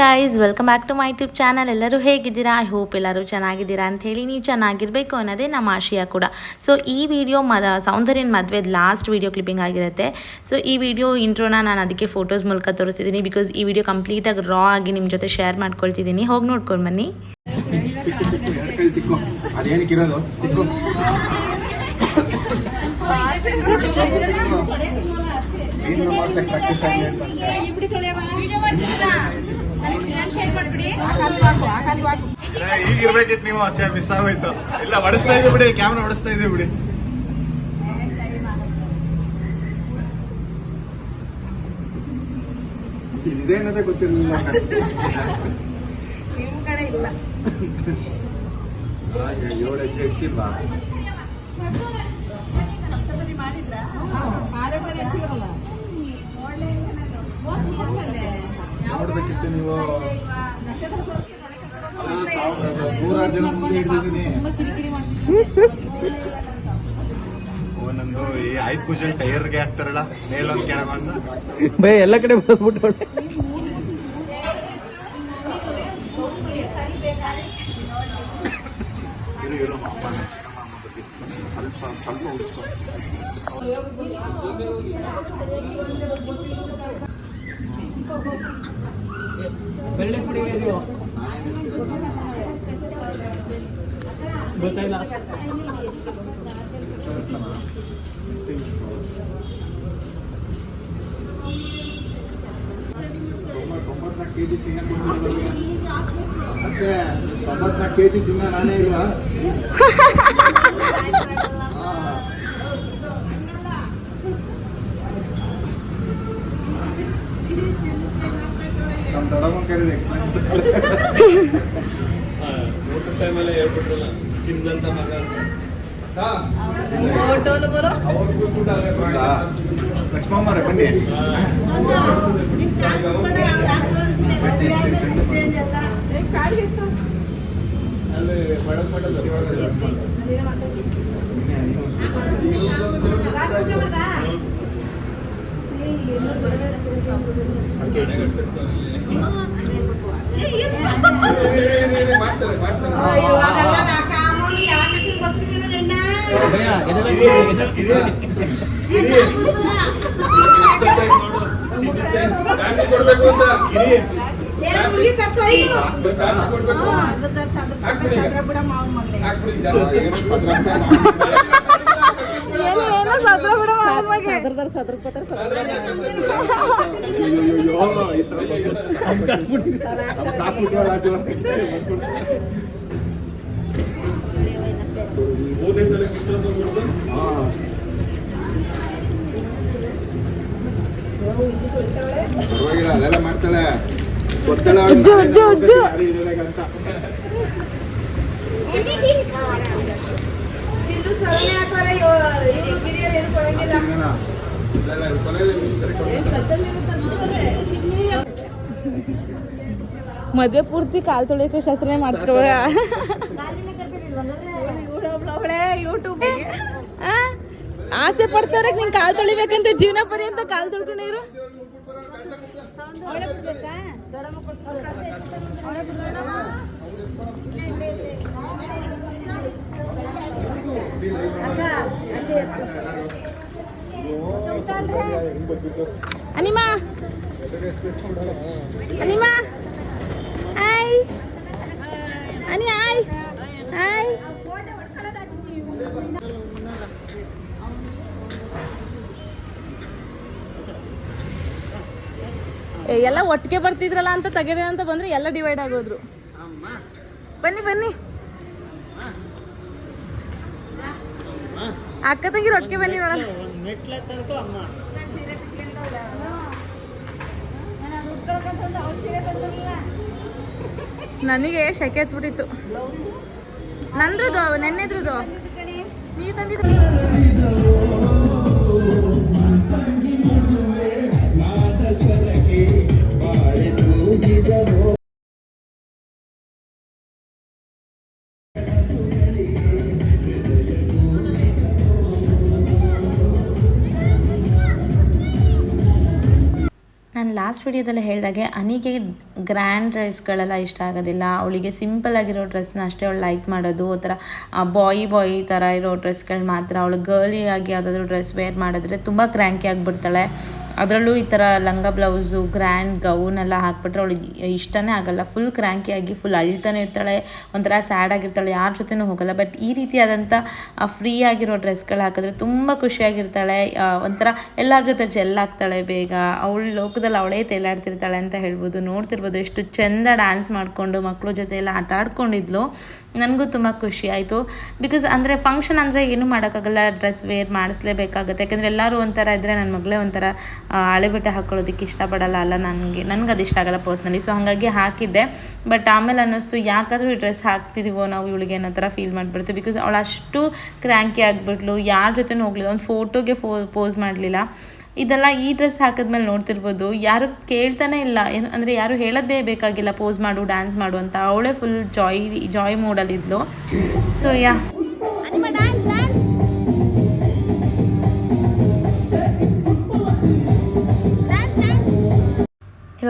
Guys welcome back to my YouTube channel ಎಲ್ಲರೂ ಹೇಗಿದ್ದೀರಾ? I hope ಎಲ್ಲರೂ ಚೆನ್ನಾಗಿದ್ದೀರಾ ಅಂತ ಹೇಳಿ ನೀವು ಚೆನ್ನಾಗಿರಬೇಕು ಅನ್ನೋದೇ ನಮ್ಮ ಆಶಯ ಕೂಡ. ಸೊ ಈ ವಿಡಿಯೋ ಮ, ಸೌಂದರ್ಯನ ಮದುವೆದು ಲಾಸ್ಟ್ ವಿಡಿಯೋ ಕ್ಲಿಪ್ಪಿಂಗ್ ಆಗಿರುತ್ತೆ. ಸೊ ಈ ವಿಡಿಯೋ ಇಂಟ್ರೋನ ನಾನು ಅದಕ್ಕೆ ಫೋಟೋಸ್ ಮೂಲಕ ತೋರಿಸ್ತಿದ್ದೀನಿ ಬಿಕಾಸ್ ಈ ವಿಡಿಯೋ ಕಂಪ್ಲೀಟಾಗಿ ರಾ ಆಗಿ ನಿಮ್ಮ ಜೊತೆ ಶೇರ್ ಮಾಡ್ಕೊಳ್ತಿದ್ದೀನಿ ಹೋಗಿ ನೋಡ್ಕೊಂಡು ಬನ್ನಿ. ಏನು ಅಷ್ಟೇ ಈಗ ಇರ್ಬೇಕಿತ್ತು ನೀವು ಆಚೆ ಮಿಸ್ ಆಗೋಯ್ತು. ಇಲ್ಲ ಹೊಡಿಸ್ತಾ ಇದೆ ಬಿಡಿ ಕ್ಯಾಮ್ರಾ ಹೊಡಿಸ್ತಾ ಇದೆ ಬಿಡಿ. ಇದೇನದ ಅನ್ನೋದೇ ಗೊತ್ತಿರಲಿಲ್ಲ. ಏಳು ಹೆಜ್ಜೆ ಇಡ್ಸಿಲ್ವಾ ನೋಡ್ಬೇಕಿತ್ತು ನೀವು? ಅದು ಸಾವಿರ ನೂರಾರು ಜನ ಮುಂದೆ ಹಿಡಿದಿದ್ದೀನಿ ಒಂದೊಂದು ಈ ಟೈರ್ಗೆ ಹಾಕ್ತಾರಲ್ಲ ಮೇಲೊಂದು ಕೆಳಗೊಂದು ಬೈ ಎಲ್ಲ ಕಡೆ ಬಂದ್ಬಿಟ್ಟು. ಸ್ವಲ್ಪ ಉಳಿಸ್ಕೊ. ಬೆಳ್ಳೆ ಪುಡಿ ಇದು. ತೊಂಬತ್ನಾಲ್ಕು ಚಿನ್ನ ಕೊಟ್ಟಿದ್ರು ಮತ್ತೆ ತೊಂಬತ್ನಾಲ್ಕು ಕೆಜಿ ಚಿನ್ನ ನಾನೇ ಇಲ್ವಾ? ದೊಡ್ಡಮ್ಮನ ಎಕ್ಸ್ಪ್ಲೈನ್ ಊಟದ ಟೈಮಲ್ಲಿ ಹೇಳ್ಬಿಟ್ರಲ್ಲ ಚಿನ್ನದಂತ ಮಗ. ಲಕ್ಷ್ಮಮ್ಮರೇ ಬನ್ನಿ. ಮಡಕ್ ಮಡಕ್ ಮಾಡ್ತಾರೆ ಮಾಡ್ತಾರೆ ಭಯ, ಎದೆಲ್ಲ ಕಾಫಿ ಕೊಡ್ಬೇಕು ಹಾಕ್ಬಿಡಿ ಜಾಸ್ತಿ ಮೂರನೇ ಸಲ ಇಷ್ಟೊಂದು ಪರವಾಗಿಲ್ಲ ಅದೆಲ್ಲ ಮಾಡ್ತಾಳೆ ಅಂತ. ತಿನ್ನೋಣ. ಇದೆಲ್ಲ ಕೊನೆಯಲ್ಲಿ ನೀವು ಸರಿ ಕೊಡ್ಬೇಕು. ಮದುವೆ ಪೂರ್ತಿ ಕಾಲ್ ತೊಳೆಯಕ್ಕೆ ಶಾಸ್ತ್ರನೇ ಮಾಡ್ಕೊಳ್ಳೂಟ್ಯೂಬ್ ಆಸೆ ಪಡ್ತಾರೆ ನಿಂಗೆ ಕಾಲ್ ತೊಳಿಬೇಕಂತ ಜೀವನ ಪರ್ಯಂತ ಕಾಲ್ ತೊಳ್ಕೊಂಡಿರು Anima. Anima. Hi Ani hi hi ಎಲ್ಲ ಒಟ್ಟಿಗೆ ಬರ್ತಿದ್ರಲ್ಲ ಅಂತ ತೆಗೆದೆ ಅಂತ ಬಂದ್ರೆ ಎಲ್ಲ ಡಿವೈಡ್ ಆಗೋದ್ರು. ಬನ್ನಿ ಬನ್ನಿ. ಅಕ್ಕ ತಂಗಿ ಒಟ್ಟಿಗೆ ಬನ್ನಿ ನೋಡೋಣ. ನನಗೆ ಶೆಕೆ ಹತ್ಬಿಟ್ಟಿತ್ತು ನಂದ್ರದು ನೆನ್ನೆದ್ರದು. ನೀವು ತಂದಿದ್ದು. ಲಾಸ್ಟ್ ವಿಡಿಯೋದಲ್ಲಿ ಹೇಳಿದಾಗೆ ಅನಿಗೆ ಗ್ರ್ಯಾಂಡ್ ಡ್ರೆಸ್ಗಳೆಲ್ಲ ಇಷ್ಟ ಆಗೋದಿಲ್ಲ. ಅವಳಿಗೆ ಸಿಂಪಲ್ ಆಗಿರೋ ಡ್ರೆಸ್ನ ಅಷ್ಟೇ ಅವಳು ಲೈಕ್ ಮಾಡೋದು. ಆ ಥರ ಬಾಯ್ ಬಾಯ್ ಥರ ಇರೋ ಡ್ರೆಸ್ಗಳು ಮಾತ್ರ. ಅವಳು ಗರ್ಲಿ ಆಗಿ ಯಾವುದಾದ್ರೂ ಡ್ರೆಸ್ ವೇರ್ ಮಾಡಿದ್ರೆ ತುಂಬ ಕ್ರ್ಯಾಂಕಿ ಆಗಿಬಿಡ್ತಾಳೆ. ಅದರಲ್ಲೂ ಈ ಥರ ಲಂಗ ಬ್ಲೌಸು, ಗ್ರ್ಯಾಂಡ್, ಗೌನ್ ಎಲ್ಲ ಹಾಕ್ಬಿಟ್ರೆ ಅವಳಿಗೆ ಇಷ್ಟನೇ ಆಗಲ್ಲ. ಫುಲ್ ಕ್ರ್ಯಾಂಕಿಯಾಗಿ ಫುಲ್ ಅಳ್ತಾನೆ ಇರ್ತಾಳೆ, ಒಂಥರ ಸ್ಯಾಡ್ ಆಗಿರ್ತಾಳೆ, ಯಾರ ಜೊತೆನೂ ಹೋಗಲ್ಲ. ಬಟ್ ಈ ರೀತಿಯಾದಂಥ ಫ್ರೀ ಆಗಿರೋ ಡ್ರೆಸ್ಗಳು ಹಾಕಿದ್ರೆ ತುಂಬ ಖುಷಿಯಾಗಿರ್ತಾಳೆ. ಒಂಥರ ಎಲ್ಲರ ಜೊತೆ ಜೆಲ್ ಆಗ್ತಾಳೆ ಬೇಗ. ಅವಳ ಲೋಕದಲ್ಲಿ ಅವಳೇ ತೇಲಾಡ್ತಿರ್ತಾಳೆ ಅಂತ ಹೇಳ್ಬೋದು. ನೋಡ್ತಿರ್ಬೋದು ಎಷ್ಟು ಚೆಂದ ಡ್ಯಾನ್ಸ್ ಮಾಡಿಕೊಂಡು ಮಕ್ಕಳ ಜೊತೆ ಎಲ್ಲ ಆಟ ಆಡ್ಕೊಂಡಿದ್ಲು. ನನಗೂ ತುಂಬ ಖುಷಿ ಆಯಿತು. ಬಿಕಾಸ್ ಅಂದರೆ ಫಂಕ್ಷನ್ ಅಂದರೆ ಏನೂ ಮಾಡೋಕ್ಕಾಗಲ್ಲ. ಡ್ರೆಸ್ ವೇರ್ ಮಾಡಿಸ್ಲೇಬೇಕಾಗುತ್ತೆ. ಯಾಕಂದರೆ ಎಲ್ಲರೂ ಒಂಥರ ಇದ್ದರೆ ನನ್ನ ಮಗಳೇ ಒಂಥರ ಹಳೆ ಬಟ್ಟೆ ಹಾಕ್ಕೊಳ್ಳೋದಕ್ಕೆ ಇಷ್ಟಪಡಲ್ಲ ಅಲ್ಲ ನನಗೆ ನನಗೆ ಅದು ಇಷ್ಟ ಆಗಲ್ಲ ಪರ್ಸ್ನಲಿ ಸೊ ಹಾಗಾಗಿ ಹಾಕಿದ್ದೆ. ಬಟ್ ಆಮೇಲೆ ಅನ್ನಿಸ್ತು, ಯಾಕಾದರೂ ಈ ಡ್ರೆಸ್ ಹಾಕ್ತಿದ್ದೀವೋ ನಾವು ಇವಳಿಗೆ ಅನ್ನೋ ಥರ ಫೀಲ್ ಮಾಡಿಬಿಡ್ತು ಬಿಕಾಸ್ ಅವಳು ಅಷ್ಟು ಕ್ರ್ಯಾಂಕಿ ಆಗಿಬಿಟ್ಲು, ಯಾರ ಜೊತೆನೂ ಹೋಗಲಿಲ್ಲ. ಒಂದು ಫೋಟೋಗೆ ಫೋ ಪೋಸ್ ಮಾಡಲಿಲ್ಲ. ಇದೆಲ್ಲ ಈ ಡ್ರೆಸ್ ಹಾಕಿದ್ಮೇಲೆ ನೋಡ್ತಿರ್ಬೋದು. ಯಾರು ಕೇಳ್ತಾನೆ ಇಲ್ಲ. ಏನು, ಅಂದರೆ ಯಾರು ಹೇಳೋದೇ ಬೇಕಾಗಿಲ್ಲ. ಪೋಸ್ ಮಾಡು ಡ್ಯಾನ್ಸ್ ಮಾಡು ಅಂತ. ಅವಳೇ ಫುಲ್ ಜಾಯ್ ಜಾಯ್ ಮೂಡಲ್ಲಿದ್ಲು ಸೊ ಯಾ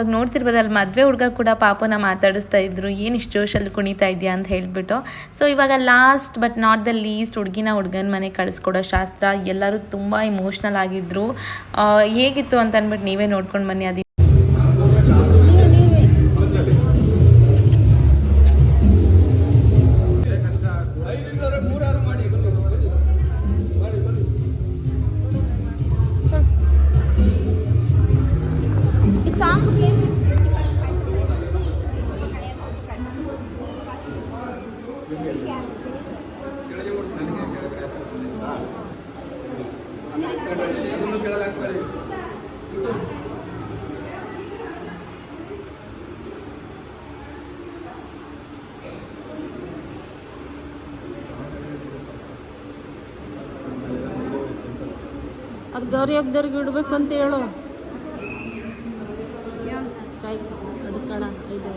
ಇವಾಗ ನೋಡ್ತಿರ್ಬೋದು, ಅಲ್ಲಿ ಮದುವೆ ಹುಡುಗ ಕೂಡ ಪಾಪನ ಮಾತಾಡಿಸ್ತಾ ಇದ್ರು. ಏನು ಇಷ್ಟು ಜೋಶಲ್ಲಿ ಕುಣಿತಾ ಇದೆಯಾ ಅಂತ ಹೇಳಿಬಿಟ್ಟು. ಸೊ ಇವಾಗ last but not the least ಹುಡುಗಿನ ಹುಡುಗನ ಮನೆ ಕಳಿಸ್ಕೊಡೋ ಶಾಸ್ತ್ರ ಎಲ್ಲರೂ ತುಂಬ ಇಮೋಷ್ನಲ್ ಆಗಿದ್ರು. ಹೇಗಿತ್ತು ಅಂತ ಅಂದ್ಬಿಟ್ಟು ನೀವೇ ನೋಡ್ಕೊಂಡು ಬನ್ನಿ. ಅದು ಅದು ಗೌರಿ ಹಬ್ಬದವ್ರಿಗೆ ಇಡ್ಬೇಕು ಅಂತ ಹೇಳು ಕಾಯಿ ಕಣ ಇದು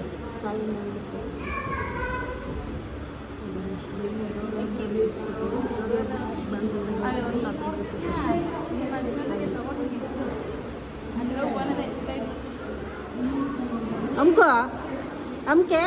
ಅಮ್ಕೋ ಅಮ್ಕೆ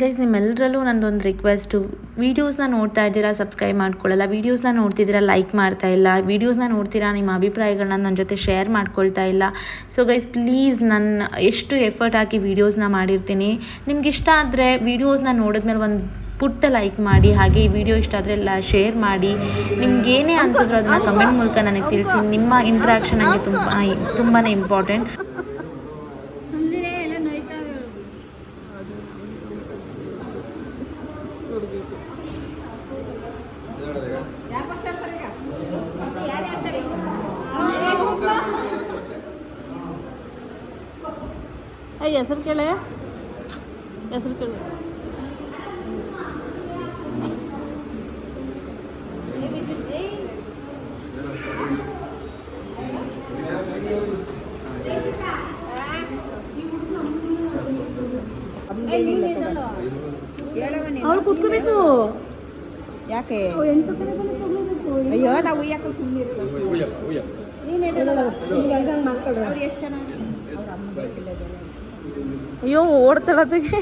ಗೈಸ್ ನಿಮ್ಮೆಲ್ಲರಲ್ಲೂ ನಂದೊಂದು ರಿಕ್ವೆಸ್ಟು ವೀಡಿಯೋಸ್ನ ನೋಡ್ತಾ ಇದ್ದೀರಾ ಸಬ್ಸ್ಕ್ರೈಬ್ ಮಾಡ್ಕೊಳ್ಳಲ್ಲ. ವೀಡಿಯೋಸ್ನ ನೋಡ್ತಿದ್ದೀರಾ ಲೈಕ್ ಮಾಡ್ತಾ ಇಲ್ಲ. ವೀಡಿಯೋಸ್ನ ನೋಡ್ತೀರಾ, ನಿಮ್ಮ ಅಭಿಪ್ರಾಯಗಳನ್ನ ನನ್ನ ಜೊತೆ ಶೇರ್ ಮಾಡ್ಕೊಳ್ತಾ ಇಲ್ಲ. ಸೊ ಗೈಸ್ ಪ್ಲೀಸ್ ನನ್ನ ಎಷ್ಟು ಎಫರ್ಟ್ ಹಾಕಿ ವೀಡಿಯೋಸ್ನ ಮಾಡಿರ್ತೀನಿ. ನಿಮ್ಗೆ ಇಷ್ಟ ಆದರೆ ವೀಡಿಯೋಸ್ನ ನೋಡಿದ್ಮೇಲೆ ಒಂದು ಪುಟ್ಟ ಲೈಕ್ ಮಾಡಿ, ಹಾಗೆ ಈ ವಿಡಿಯೋ ಇಷ್ಟ ಆದರೆ ಎಲ್ಲ ಶೇರ್ ಮಾಡಿ. ನಿಮ್ಗೆ ಏನೇ ಅನ್ಸಿದ್ರು ಅದನ್ನು ಕಮೆಂಟ್ ಮೂಲಕ ನನಗೆ ತಿಳಿಸಿ. ನಿಮ್ಮ ಇಂಟ್ರಾಕ್ಷನ್ ನನಗೆ ತುಂಬ ತುಂಬಾ ಇಂಪಾರ್ಟೆಂಟ್ ಸುಮ್ಮನೆ ಎಲ್ಲ ನೋಯ್ತಾವೆ ಅಯ್ಯ ಹೆಸರು ಕೇಳೆ. ಹೆಸರು ಕೇಳು. ಅವಳು ಕುತ್ಕೋಬೇಕು. ಯಾಕೆ? ಅಯ್ಯೋ ನಾವು ಯಾಕೆ ಸುಮ್ಮನೆ ಅವ್ರು ಎಷ್ಟು ಚೆನ್ನಾಗಿ ஐயோ ஓடத்தளத்துக்கு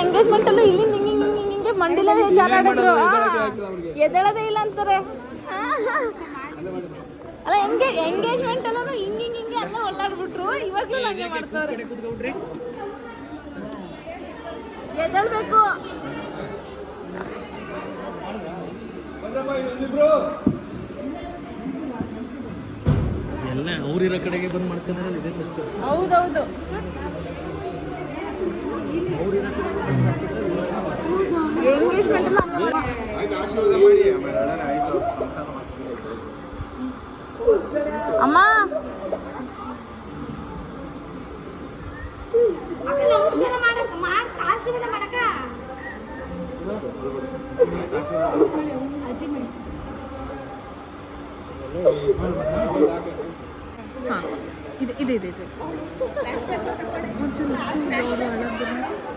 ಎಂಗೇಜ್ಮೆಂಟ್ ಅಲ್ಲೂ ಇಲ್ಲಿ ಹಿಂಗೆ ಹಿಂಗೆ ಹಿಂಗೆ ಹಿಂಗೆ ಮಂಡಿಲೇ ಜಾರಾಡಿದ್ರು ಎದ್ದೇಳದೇ ಇಲ್ಲ ಅಂತಾರೆ. ಅಲ್ಲ ಹೆಂಗೆ ಎಂಗೇಜ್ಮೆಂಟ್ ಅಲ್ಲೂ ಹಿಂಗೆ ಹಿಂಗೆ ಹಿಂಗೆ ಎಲ್ಲ ಒಳ್ಳಾಡ್ಬಿಟ್ರು ಇವಾಗ್ಲೂ ನಂಗೆ ಮಾಡ್ತಾರೆ ಎದ್ದೇಳ್ಬೇಕು. ಎಲ್ಲ ಅವ್ರಿರೋ ಕಡೆಗೆ ಬಂದು ಮಾಡ್ಕೊಂಡ್ರೆ ಇದೇ ಹೌದೌದು ಎಂಗೇಜ್ಮೆಂಟ್ ಹಂಗೆ ಮಾಡಿ ಆಯ್ತು ಆಶೀರ್ವಾದ ಮಾಡಿ ಆಮೇಲೆ ಅಣ್ಣನ ಆಯ್ತು ಸಂತಾನ ಮಾಡ್ಕೊಳ್ಳಿ. ಅಮ್ಮ ನಮಸ್ಕಾರ ಮಾಡಕ್ ಮಾಡ್ ಆಶೀರ್ವಾದ ಮಾಡಕ ಅಜ್ಜಿ ಮಾಡಿ ಇದು ಇದು ಇದು ಇದು ಅಕ್ಕ ಇವ್ರನ್ನೇ ಮಾಡಿಸ್ಕೊಬಾ ಇವ್ರನ್ನೇ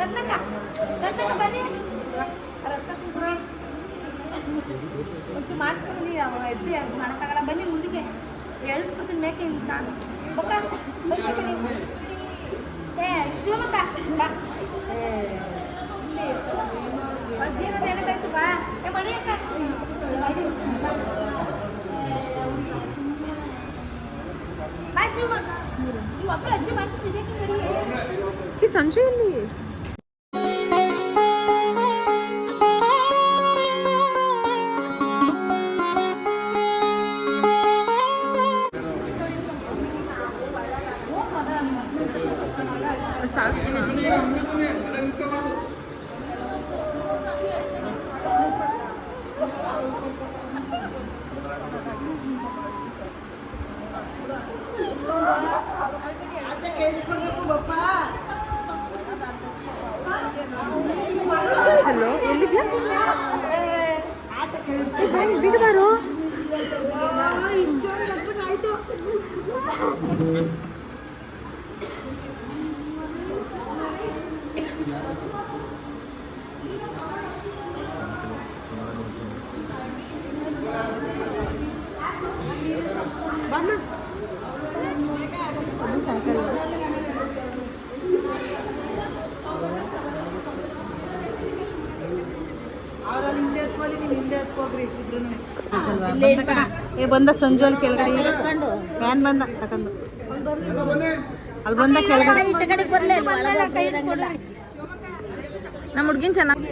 ರತ್ನಕ್ಕ ರತ್ನಕ್ಕ ಬನ್ನಿ ರತ್ನಕ್ಕ ಒಂಚೂರು ಮಾಡಿಸ್ಕೊಂಡು ಅವ ಎದ್ದು ಅದು ಮಾಡೋಕ್ಕಾಗಲ್ಲ. ಬನ್ನಿ ಮುಂದಕ್ಕೆ. ಎಳಿಸ್ಕೊತೀನಿ ಮೇಕೆ ಹಿಂಗೆ ಸಾಕು. ಬೊಕ್ಕ ಬರ್ತೀನಿ ಏ, ಶಿವಮೊಗ್ಗ. ಏ ಏನಕ್ಕಾಯ್ತು ಬಾ. ಏ ಮನೆ ಅಕ್ಕ. ಶಿವಮೊಗ್ಗ. ನೀವು ಒಬ್ಬರು ಅಜ್ಜಿ ಮಾಡಿಸ್ಬಿಟ್ಟು ಸಂಜೆಯಲ್ಲಿ? ಹಲೋ ಎಲ್ಲಿದ್ಯಾ? ಬೀಗ ಬಾರು. ಏ ಬಂದ ಸಂಜೋಲ್ ಅಲ್ಲಿ ಕೆಳಗಡೆ ಫ್ಯಾನ್ ಬಂದ ತಕೊಂಡು. ಅಲ್ಲಿ ಬಂದ ಕೆಳಗಡೆ. ನಮ್ಮ ಹುಡ್ಗಿನ್ ಚೆನ್ನಾಗಿ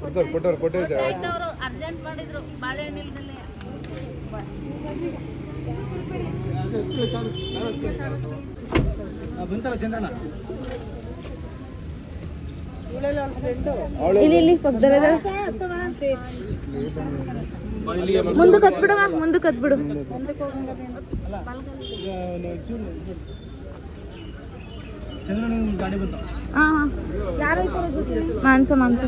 ಕೊಟ್ಟವ್ರು ಕೊಟ್ಟವ್ರು ಕೊಟ್ಟಿದ್ದೆ ಅರ್ಜೆಂಟ್ ಮಾಡಿದ್ರು ಬಾಳೆಹಣ್ಣು ಇಲ್ದಲೆ ಬಂತಲ್ಲ ಚಂದ್ರಣ್ಣ ಇಲ್ಲಿ ಇಲ್ಲಿ ಪಕ್ಕದಲ್ಲೇ ಮುಂದಕ್ಕೆ ಮುಂದಕ್ಕೆ ಹತ್ಬಿಡು ಹಾ ಮಾಂಸ ಮಾನ್ಸ ಮಾನ್ಸ.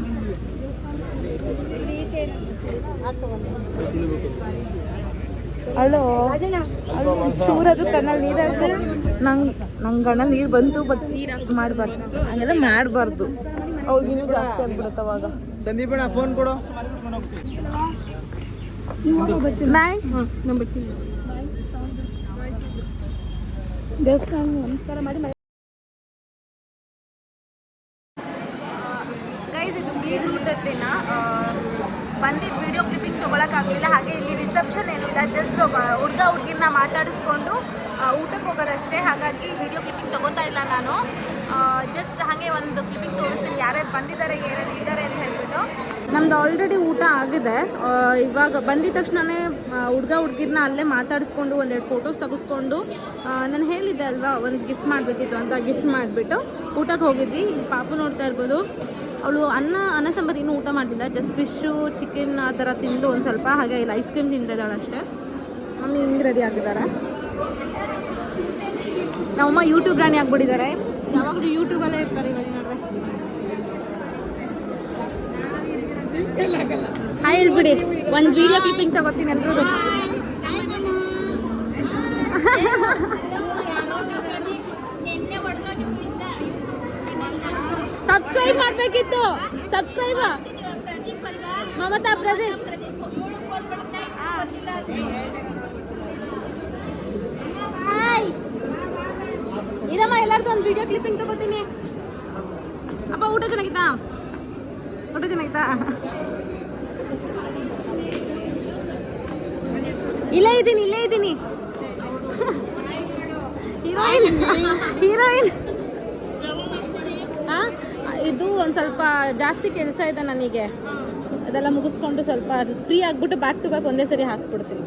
ಅಲ್ಲೋ ಚೂರಾದ್ರೂ ಕಣ್ಣಲ್ಲಿ ನೀರು ಹಾಕಿದ್ರೆ ನಂಗೆ ನಂಗೆ ಕಣ್ಣಲ್ಲಿ ನೀರು ಬಂತು ಬಟ್ ನೀರು ಮಾಡಬಾರ್ದು. ಹಂಗೆಲ್ಲ ಮಾಡಬಾರ್ದು. ಅವ್ರಿಗೆ ನೀವು ಜಾಸ್ತಿ ಆಗ್ಬಿಡುತ್ತೆ ಅವಾಗ. ಸಂದೀಪಣ್ಣ ಫೋನ್ ಕೊಡು. ಬಾಯ್ ದೇವಸ್ಥಾನ ನಮಸ್ಕಾರ ಮಾಡಿ ಗೈಸ್ ಇದು ಬೀಗ್ ಬಂದಿದ್ದ ವಿಡಿಯೋ ಕ್ಲಿಪ್ಪಿಂಗ್ ತೊಗೊಳಕ್ಕಾಗಲಿಲ್ಲ ಹಾಗೆ ಇಲ್ಲಿ ರಿಸೆಪ್ಷನ್ ಏನೂ ಇಲ್ಲ ಜಸ್ಟ್ ಹುಡುಗ ಹುಡುಗಿನ ಮಾತಾಡಿಸ್ಕೊಂಡು ಊಟಕ್ಕೆ ಹೋಗೋದಷ್ಟೇ. ಹಾಗಾಗಿ ವಿಡಿಯೋ ಕ್ಲಿಪ್ಪಿಂಗ್ ತೊಗೋತಾ ಇಲ್ಲ ನಾನು. ಜಸ್ಟ್ ಹಾಗೆ ಒಂದು ಕ್ಲಿಪ್ಪಿಂಗ್ ತೋರಿಸ್ತೀನಿ. ಯಾರ್ಯಾರು ಬಂದಿದ್ದಾರೆ, ಏನೇನು ಇದ್ದಾರೆ ಅಂತ ಹೇಳ್ಬಿಟ್ಟು. ನಮ್ದು ಆಲ್ರೆಡಿ ಊಟ ಆಗಿದೆ. ಇವಾಗ ಬಂದಿದ ತಕ್ಷಣವೇ ಹುಡುಗ ಹುಡುಗಿರ್ನ ಅಲ್ಲೇ ಮಾತಾಡಿಸ್ಕೊಂಡು, ಒಂದೆರಡು ಫೋಟೋಸ್ ತೆಗೆಸ್ಕೊಂಡು ನಾನು ಹೇಳಿದ್ದೆ ಅಲ್ವಾ, ಒಂದು ಗಿಫ್ಟ್ ಮಾಡಬೇಕಿತ್ತು ಅಂತ ಗಿಫ್ಟ್ ಮಾಡಿಬಿಟ್ಟು ಊಟಕ್ಕೆ ಹೋಗಿದ್ವಿ. ಇಲ್ಲಿ ಪಾಪು ನೋಡ್ತಾ ಇರ್ಬೋದು. ಅವಳು ಅನ್ನ ಅನ್ನ ಸಾಂಬಾರು ಇನ್ನೂ ಊಟ ಮಾಡಲಿಲ್ಲ ಜಸ್ಟ್ ಫಿಶ್ಶು ಚಿಕನ್ ಆ ಥರ ತಿಂದು ಒಂದು ಸ್ವಲ್ಪ ಹಾಗೆ ಇಲ್ಲ ಐಸ್ ಕ್ರೀಮ್ ತಿಂತಿದ್ದಾಳೆ ಅಷ್ಟೇ. ಮಮ್ಮಿ ಹಿಂಗೆ ರೆಡಿ ಆಗಿದ್ದಾರೆ? ನಮ್ಮಮ್ಮ ಯೂಟ್ಯೂಬ್ ರಾಣಿ ಆಗಿಬಿಟ್ಟಿದ್ದಾರೆ. ಯಾವಾಗಲೂ ಯೂಟ್ಯೂಬಲ್ಲೇ ಇರ್ತಾರೆ ಇವಾಗ ನೋಡ್ರೆ ಹಾಯ್ ಹೇಳ್ಬಿಡಿ. ಒಂದು ವಿಡಿಯೋ ಕ್ಲಿಪ್ಪಿಂಗ್ ತಗೋತೀನಿ ಎಲ್ರಿಗೂ ಸಬ್ಸ್ಕ್ರೈಬ್ ಮಾಡಬೇಕಿತ್ತು. ಸಬ್ಸ್ಕ್ರೈಬ್ ಮಮತಾ ಪ್ರದೀಪ್. ಇರಮ್ಮ ಎಲ್ಲರದು ಒಂದು ವಿಡಿಯೋ ಕ್ಲಿಪ್ಪಿಂಗ್ ತಗೋತೀನಿ. ಅಪ್ಪ ಊಟ ಚೆನ್ನಾಗಿತ್ತಾ? ಊಟ ಚೆನ್ನಾಗಿತ್ತಾ? ಇಲ್ಲೇ ಇದ್ದೀನಿ ಇಲ್ಲೇ ಇದ್ದೀನಿ. ಹೀರೋಯಿನ್ ಹೀರೋಯಿನ್ ಇದು ಒಂದು ಸ್ವಲ್ಪ ಜಾಸ್ತಿ ಕೆಲಸ ಇದೆ ನನಗೆ. ಅದೆಲ್ಲ ಮುಗಿಸ್ಕೊಂಡು ಸ್ವಲ್ಪ ಫ್ರೀ ಆಗಿಬಿಟ್ಟು ಬ್ಯಾಕ್ ಟು ಬ್ಯಾಕ್ ಒಂದೇ ಸರಿ ಹಾಕ್ಬಿಡ್ತೀನಿ.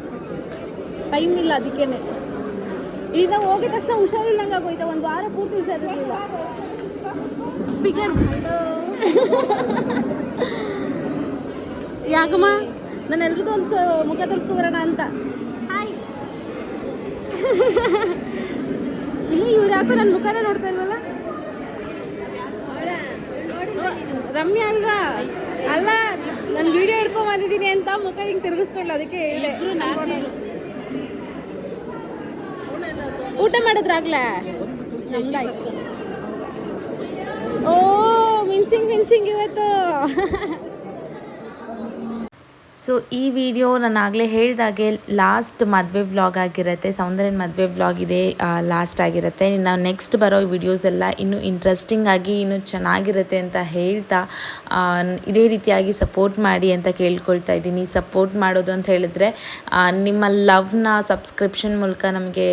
ಟೈಮ್ ಇಲ್ಲ ಅದಕ್ಕೇನೆ. ಈಗ ಹೋಗಿದ ತಕ್ಷಣ ಹುಷಾರಿಲ್ಲಂಗೆ ಆಗೋಯ್ತಾ? ಒಂದು ವಾರ ಪೂರ್ತಿ ಹುಷಾರಿರಲಿಲ್ಲ. ಫಿಗರ್ ಯಾಕಮ್ಮ? ನಾನು ಎಲ್ರಿಗೂ ಒಂದು ಮುಖ ತೋರಿಸ್ಕೊಬರೋಣ ಅಂತ. ಹಾಯ್ ಇಲ್ಲಿ ಇವ್ರು ಯಾಕೋ ನನ್ನ ಮುಖನೇ ನೋಡ್ತಾ ರಮ್ಯಾ ಅಲ್ವಾ? ಅಲ್ಲ ನಾನು ವಿಡಿಯೋ ಹಿಡ್ಕೊಂಡ್ ಬಂದಿದ್ದೀನಿ ಅಂತ ಮುಖ ಹಿಂಗೆ ತಿರುಗಿಸ್ಕೊಳ್ಳು ಅದಕ್ಕೆ ಹೇಳಿದೆ ಊಟ ಮಾಡಿದ್ರಾಗ್ಲೇ? ನಮ್ದಾಯ್ತು. ಓ ಮಿಂಚಿಂಗ್ ಮಿಂಚಿಂಗ್ ಇವತ್ತು. ಸೊ ಈ ವಿಡಿಯೋ ನಾನು ಆಗಲೇ ಹೇಳಿದಾಗೆ ಲಾಸ್ಟ್ ಮದುವೆ ವ್ಲಾಗ್ ಆಗಿರುತ್ತೆ, ಸೌಂದರ್ಯನ ಮದುವೆ ವ್ಲಾಗ್ ಇದೆ ಲಾಸ್ಟ್ ಆಗಿರುತ್ತೆ. ನಾವು ನೆಕ್ಸ್ಟ್ ಬರೋ ವಿಡಿಯೋಸ್ ಎಲ್ಲ ಇನ್ನೂ ಇಂಟ್ರೆಸ್ಟಿಂಗ್ ಆಗಿ ಇನ್ನೂ ಚೆನ್ನಾಗಿರುತ್ತೆ ಅಂತ ಹೇಳ್ತಾ ಇದೇ ರೀತಿಯಾಗಿ ಸಪೋರ್ಟ್ ಮಾಡಿ ಅಂತ ಕೇಳ್ಕೊಳ್ತಾ ಇದ್ದೀನಿ. ಸಪೋರ್ಟ್ ಮಾಡೋದು ಅಂತ ಹೇಳಿದ್ರೆ ನಿಮ್ಮ ಲವ್ನ ಸಬ್ಸ್ಕ್ರಿಪ್ಷನ್ ಮೂಲಕ ನಮಗೆ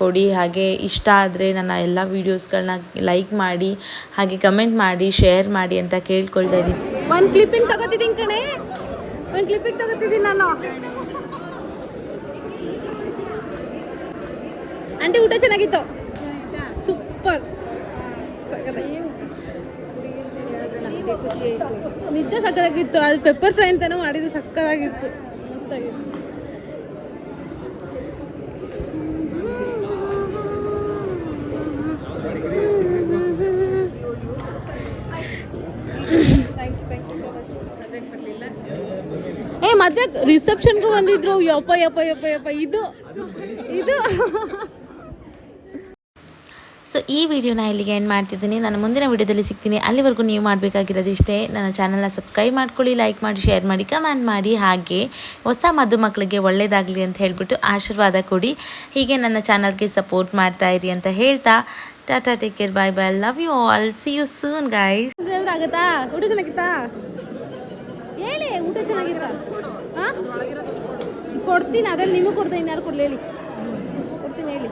ಕೊಡಿ. ಹಾಗೆ ಇಷ್ಟ ಆದರೆ ನನ್ನ ಎಲ್ಲ ವೀಡಿಯೋಸ್ಗಳನ್ನ ಲೈಕ್ ಮಾಡಿ, ಹಾಗೆ ಕಮೆಂಟ್ ಮಾಡಿ ಶೇರ್ ಮಾಡಿ ಅಂತ ಕೇಳ್ಕೊಳ್ತಾ ಇದ್ದೀನಿ. ಒಂದು ಕ್ಲಿಪ್ಪಿಂಗ್ ತಗೋತಿದ್ದೀನಿ ಕಣೆ. ಒಂದು ಕ್ಲಿಪ್ಪಿಗೆ ತಗೋತಿದ್ದೀನಿ ನಾನು. ಆಂಟಿ, ಊಟ ಚೆನ್ನಾಗಿತ್ತು? ಸೂಪರ್. ನಿಜ ಸಕ್ಕದಾಗಿತ್ತು. ಅದು ಪೆಪ್ಪರ್ ಫ್ರೈ ಅಂತಾನು ಮಾಡಿದ್ದು ಸಕ್ಕತ್ತಾಗಿತ್ತು ಮಸ್ತಾಗಿತ್ತು ಏ ಮತ್ತೆ ರಿಸೆಪ್ಷನ್ಗೂ ಬಂದಿದ್ರು. ಯಪ್ಪ ಯಪ್ಪ ಯಪ್ಪ ಯಪ್ಪ. ಇದು ಇದು. ಸೊ ಈ ವಿಡಿಯೋನ ಇಲ್ಲಿಗೆ ಏನು ಮಾಡ್ತಿದ್ದೀನಿ. ನಾನು ಮುಂದಿನ ವಿಡಿಯೋದಲ್ಲಿ ಸಿಗ್ತೀನಿ. ಅಲ್ಲಿವರೆಗೂ ನೀವು ಮಾಡಬೇಕಾಗಿರೋದು ಇಷ್ಟೇ. ನನ್ನ ಚಾನಲ್ನ ಸಬ್ಸ್ಕ್ರೈಬ್ ಮಾಡ್ಕೊಳ್ಳಿ ಲೈಕ್ ಮಾಡಿ ಶೇರ್ ಮಾಡಿ ಕಮೆಂಟ್ ಮಾಡಿ. ಹಾಗೆ ಹೊಸ ಮದುಮಕ್ಕಳಿಗೆ ಒಳ್ಳೆಯದಾಗಲಿ ಅಂತ ಹೇಳಿಬಿಟ್ಟು ಆಶೀರ್ವಾದ ಕೊಡಿ. ಹೀಗೆ ನನ್ನ ಚಾನಲ್ಗೆ ಸಪೋರ್ಟ್ ಮಾಡ್ತಾ ಇರಿ ಅಂತ ಹೇಳ್ತಾ. Tata take care bye bye love you all see you soon guys ಆಗತ್ತಾ? ಊಟ ಚೆನ್ನಾಗಿತ್ತಾ? ಹೇಳಿ ಊಟ ಚೆನ್ನಾಗಿತ್ತಾ? ಹಾಂ? ಕೊಡ್ತೀನಿ, ಅದ್ರಲ್ಲಿ ನಿಮಗೆ ಕೊಡ್ತೀನಿ, ಇನ್ಯಾರು ಕೊಡ್ಲಿ ಹೇಳಿ. ಕೊಡ್ತೀನಿ ಹೇಳಿ.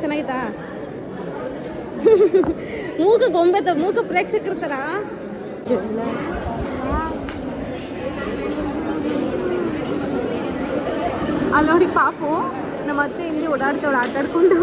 ಚೆನ್ನಾಗಿತ್ತಾ? ಮೂಕ ಗೊಂಬೆ ತ ಮೂಕ ಪ್ರೇಕ್ಷಕರ ಥರ ಅಲ್ಲಿ ನೋಡಿ ಪಾಪು ನಮ್ಮ ಅತ್ತೆ ಇಲ್ಲಿ ಓಡಾಡ್ತಾವಳು, ಆಟಾಡ್ಕೊಂಡು.